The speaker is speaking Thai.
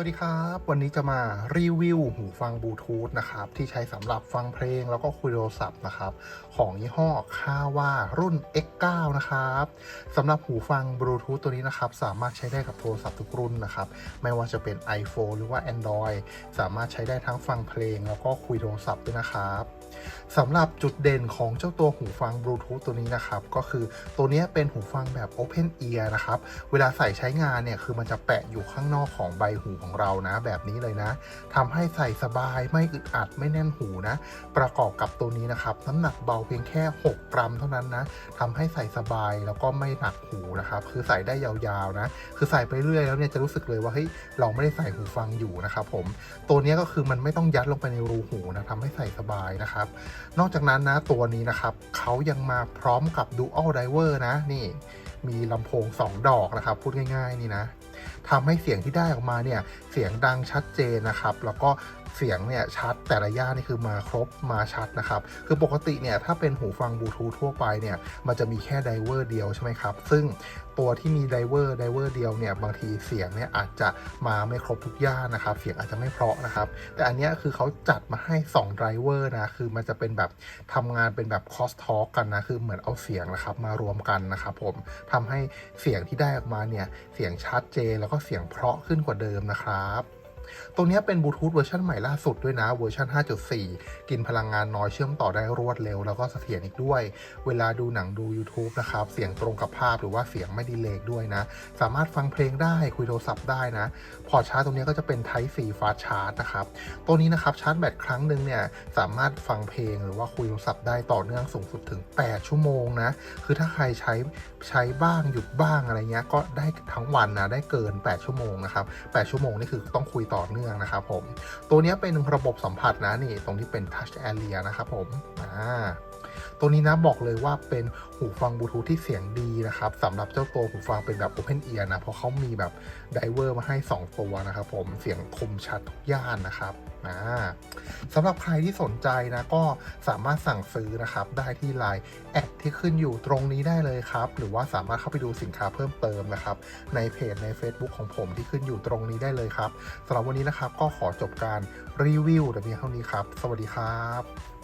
วัสดีครับ วันนี้จะมารีวิวหูฟังบลูทูธนะครับ ที่ใช้สำหรับฟังเพลงแล้วก็คุยโทรศัพท์นะครับ ของยี่ห้อคาว่ารุ่น X9 นะครับสำหรับหูฟังบลูทูธตัวนี้นะครับ สามารถใช้ได้กับโทรศัพท์ทุกรุ่นนะครับ ไม่ว่าจะเป็น iPhone หรือว่า Android สามารถใช้ได้ทั้งฟังเพลง แล้วก็คุยโทรศัพท์ด้วยนะครับสำหรับจุดเด่นของเจ้าตัวหูฟังบลูทูธตัวนี้นะครับ ก็คือตัวนี้เป็นหูฟังแบบ Open Ear นะครับ เวลาใส่ใช้งานเนี่ยคือมันจะแปะอยู่ข้างนอกของใบหูของเรานะ แบบนี้เลยนะทำให้ใส่สบายไม่อึดอัดไม่แน่นหูนะ ประกอบกับตัวนี้นะครับ น้ำหนักเบาเพียงแค่ 6 กรัมเท่านั้นนะทำให้ใส่สบายแล้วก็ไม่หนักหูนะครับ คือใส่ได้ยาวๆนะ คือใส่ไปเรื่อยแล้วเนี่ยจะรู้สึกเลยว่าเฮ้ยเราไม่ได้ใส่หูฟังอยู่นะครับผมตัวนี้ก็คือมันไม่ต้องยัดลงไปในรูหูนะทำให้ใส่สบายนะครับ นอกจากนั้นนะตัวนี้นะครับเขายังมาพร้อมกับ Dual Driver นะนี่ มีลำโพง 2 ดอกนะครับ พูดง่าย ๆ นี่นะทำให้เสียงที่ได้ออกมาเนี่ย เสียงดังชัดเจนนะครับ แล้วก็ เสียงเนี่ยชัดแต่ละย่านนี่คือมาครบมาชัดนะครับ คือปกติเนี่ยถ้าเป็นหูฟังบลูทูธทั่วไปเนี่ยมันจะมีแค่ไดเวอร์เดียวใช่ไหมครับ ซึ่งตัวที่มีไดเวอร์ไดเวอร์เดียวเนี่ยบางทีเสียงเนี่ยอาจจะมาไม่ครบทุกย่านนะครับ เสียงอาจจะไม่เพราะนะครับ แต่อันนี้คือเขาจัดมาให้2ไดเวอร์นะคือมันจะเป็นแบบทำงานเป็นแบบคอสทอกันนะคือเหมือนเอาเสียงนะครับมารวมกันนะครับผมทำให้เสียงที่ได้ออกมาเนี่ยเสียงชัดเจนแล้วก็เสียงเพราะขึ้นกว่าเดิมนะครับ ตัวเนี้เป็นบลูทูธเวอร์ชันใหม่ล่าสุดด้วยนะ เวอร์ชัน 5.4 กินพลังงานน้อยเชื่อมต่อได้รวดเร็ว แล้วก็เสถียรอีกด้วย เวลาดูหนังดู YouTube นะครับ เสียงตรงกับภาพหรือว่าเสียงไม่ดีเลย์ด้วยนะ สามารถฟังเพลงได้คุยโทรศัพท์ได้นะ พอชาร์จตรงนี้ก็จะเป็น Type C Fast Charge นะครับ ตัวนี้นะครับชาร์จแบตครั้งหนึ่งเนี่ยสามารถฟังเพลงหรือว่าคุยโทรศัพท์ได้ต่อเนื่องสูงสุดถึง 8 ชั่วโมงนะ คือถ้าใครใช้ใช้บ้างหยุดบ้างอะไรเงี้ยก็ได้ทั้งวันนะได้เกิน 8 ชั่วโมงนะครับ 8 ชั่วโมงนี่คือต้องคุยต่อ่อเนื่องนะครับผม ตัวนี้เป็นระบบสัมผัสนะนี่ตรงที่เป็น Touch Area นะครับผมอ่า ตัวนี้นะบอกเลยว่าเป็นหูฟังบลูทูธที่เสียงดีนะครับสำหรับเจ้าตัวหูฟังเป็นแบบ Open Ear นะ เพราะเขามีแบบไดเวอร์มาให้ 2 ตัวนะครับผมเสียงคมชัดทุกย่านนะครับอ่าสำหรับใครที่สนใจนะก็สามารถสั่งซื้อนะครับ ได้ที่ไลน์แอดที่ขึ้นอยู่ตรงนี้ได้เลยครับ หรือว่าสามารถเข้าไปดูสินค้าเพิ่มเติมนะครับ ในเพจใน Facebook ของผมที่ขึ้นอยู่ตรงนี้ได้เลยครับสำหรับวันนี้นะครับก็ขอจบการรีวิวแต่เพียงเท่านี้ครับ สวัสดีครับ